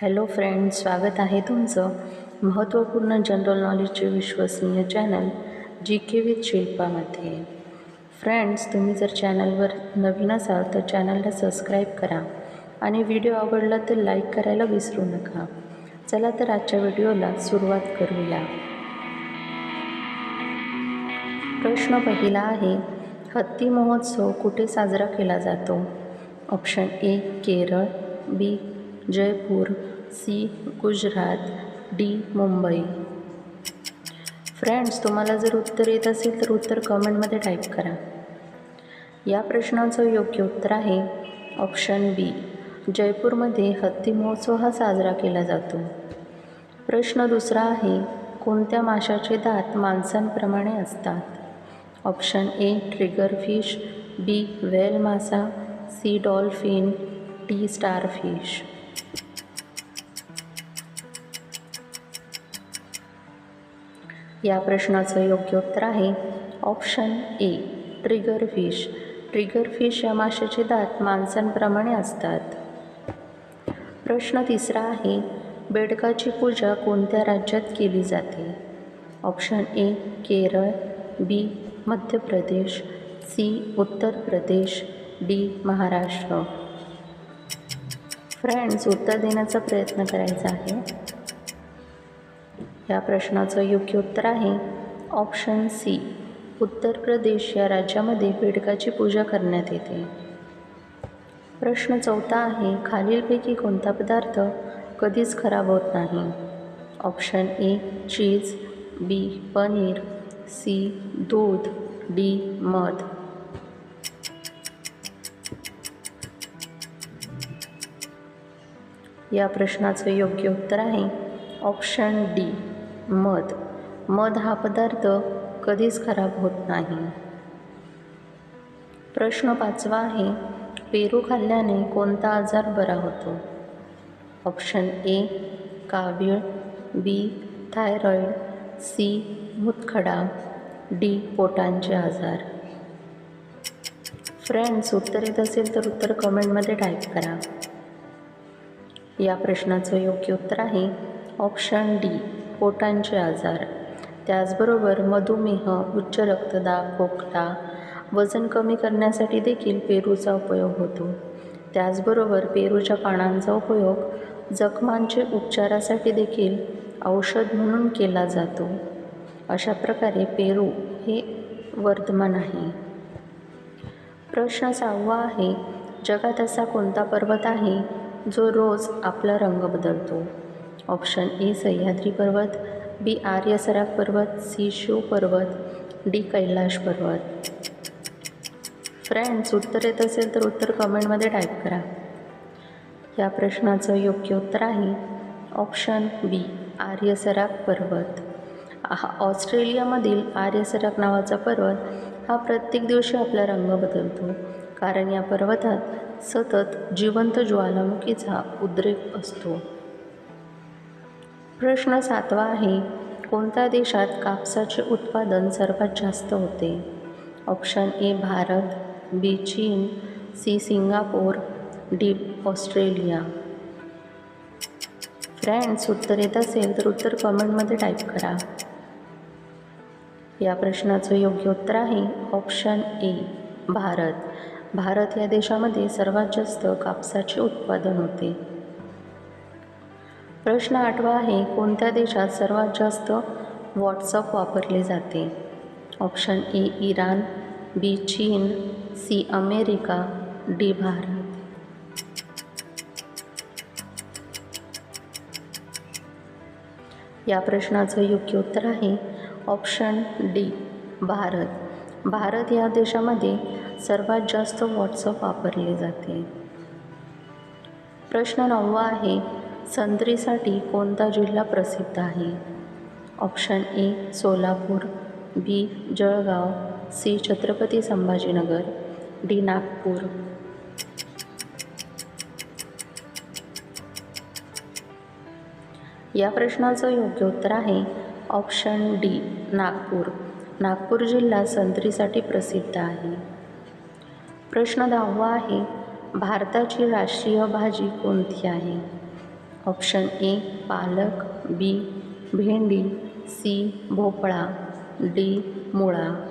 Hello friends स्वागत आहे तुमचं महत्त्वपूर्ण जनरल नॉलेजचे विश्वसनीय चॅनल जी के विथ शिल्पामध्ये. फ्रेंड्स तुम्ही जर चॅनलवर नवीन असाल तर चॅनलला सबस्क्राईब करा आणि व्हिडिओ आवडला तर लाईक करायला विसरू नका. चला तर आजच्या व्हिडिओला सुरुवात करूया. प्रश्न पहिला आहे हत्ती महोत्सव कुठे साजरा केला जातो? Option A Kerala B Jaipur C Gujarat D Mumbai. Friends तुम्हाला जर उत्तर येत असेल तर उत्तर कमेंटमध्ये टाईप करा. या प्रश्नाचं योग्य उत्तर आहे ऑप्शन बी जयपूरमध्ये हत्ती महोत्सव हा साजरा केला जातो. प्रश्न दुसरा आहे कोणत्या माशाचे दात माणसांप्रमाणे असतात? Option A trigger fish B whale मासा. सी डॉल्फिन डी स्टारफिश या प्रश्नाचं योग्य उत्तर आहे. Option A trigger fish trigger fish या माशाचे दात माणसांप्रमाणे असतात. प्रश्न तिसरा आहे बेडकाची पूजा कोणत्या राज्यात केली जाते? Option A Kerala. B Madhya Pradesh C Uttar Pradesh D Maharashtra. Friends उत्तर देण्याचा प्रयत्न करायचा आहे. या प्रश्नाचं योग्य उत्तर आहे. ऑप्शन सी उत्तर प्रदेश या राज्यामध्ये बेडकाची पूजा करण्यात येते. प्रश्न चौथा आहे खालीलपैकी कोणता पदार्थ कधीच खराब होत नाही? Option A cheese B paneer. C दूध. डी मध. या प्रश्नाचं योग्य उत्तर आहे. ऑप्शन डी मध. मध हा पदार्थ कधीच खराब होत नाही. प्रश्न पाचवा आहे पेरू खाल्ल्याने कोणता आजार बरा होतो? ऑप्शन ए कावीळ बी थायरॉईड सी मुतखडा डी पोटांचे आजार. फ्रेंड्स उत्तर येत असेल तर उत्तर कमेंटमध्ये टाईप करा. या प्रश्नाचं योग्य उत्तर आहे ऑप्शन डी. पोटांचे आजार. त्याचबरोबर मधुमेह उच्च रक्तदाब खोकला वजन कमी करण्यासाठी देखील पेरूचा उपयोग होतो. त्याचबरोबर पेरूच्या पानांचा उपयोग जखमांचे उपचारासाठी देखील औषध म्हणून केला जातो. अशा प्रकारे पेरू हे वर्धमान आहे. प्रश्न सहावा आहे जगात असा कोणता पर्वत आहे जो रोज आपला रंग बदलतो? ऑप्शन ए सह्याद्री पर्वत बी आर्यसराग पर्वत सी शिव पर्वत डी कैलाश पर्वत. फ्रेंड्स उत्तर येत असेल तर उत्तर कमेंटमध्ये टाईप करा. या प्रश्नाचं योग्य उत्तर आहे ऑप्शन बी आर्यसराग पर्वत. हा ऑस्ट्रेलियामधील आर्यसराग नावाचा पर्वत हा प्रत्येक दिवशी आपला रंग बदलतो. कारण या पर्वतात सतत जिवंत ज्वालामुखीचा उद्रेक असतो. प्रश्न सातवा आहे कोणत्या देशात कापसाचे उत्पादन सर्वात जास्त होते? ऑप्शन ए भारत बी चीन C Singapore D Australia. Friends उत्तर येत असेल तर उत्तर कमेंटमध्ये टाईप करा. या प्रश्नाचं योग्य उत्तर आहे ऑप्शन ए भारत. भारत या देशामध्ये सर्वात जास्त कापसाचे उत्पादन होते. प्रश्न आठवा आहे कोणत्या देशात सर्वात जास्त व्हॉट्सअप वापरले जाते? ऑप्शन ए इराण बी चीन सी अमेरिका डी भारत. या प्रश्नाचं योग्य उत्तर आहे ऑप्शन डी भारत. भारत या देशामध्ये सर्वात जास्त व्हॉट्सअप वापरले जाते. प्रश्न नववा आहे संत्रीसाठी कोणता जिल्हा प्रसिद्ध आहे? Option A Solapur B Jalgaon C Chhatrapati Sambhajinagar D Nagpur. या प्रश्नाचं योग्य उत्तर आहे ऑप्शन डी नागपूर. नागपूर जिल्हा संत्रीसाठी प्रसिद्ध आहे. प्रश्न दहावा आहे भारताची राष्ट्रीय भाजी कोणती आहे? ऑप्शन ए पालक बी भेंडी सी भोपळा डी मुळा.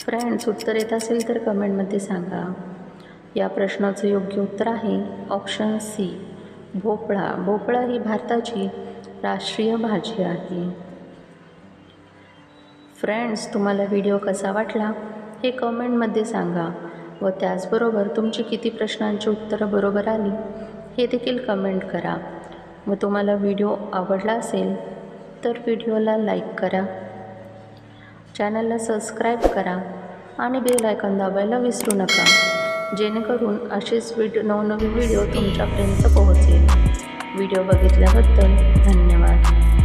फ्रेंड्स उत्तर येत असेल तर कमेंटमध्ये सांगा. या प्रश्नाचं योग्य उत्तर आहे ऑप्शन सी भोपळा. भोपळा ही भारताची राष्ट्रीय भाजी आहे. फ्रेंड्स तुम्हाला व्हिडिओ कसा वाटला हे कमेंटमध्ये सांगा. व त्याचबरोबर तुमची किती प्रश्नांची उत्तरं बरोबर आली हे देखील कमेंट करा. व तुम्हाला व्हिडिओ आवडला असेल तर व्हिडिओला लाईक करा. चॅनलला सबस्क्राईब करा आणि बेल आयकॉन दाबायला विसरू नका जेणेकरून असेच व्हिडिओ नवनवीन व्हिडिओ तुमच्यापर्यंत पोहोचेल. व्हिडिओ बघितल्याबद्दल धन्यवाद.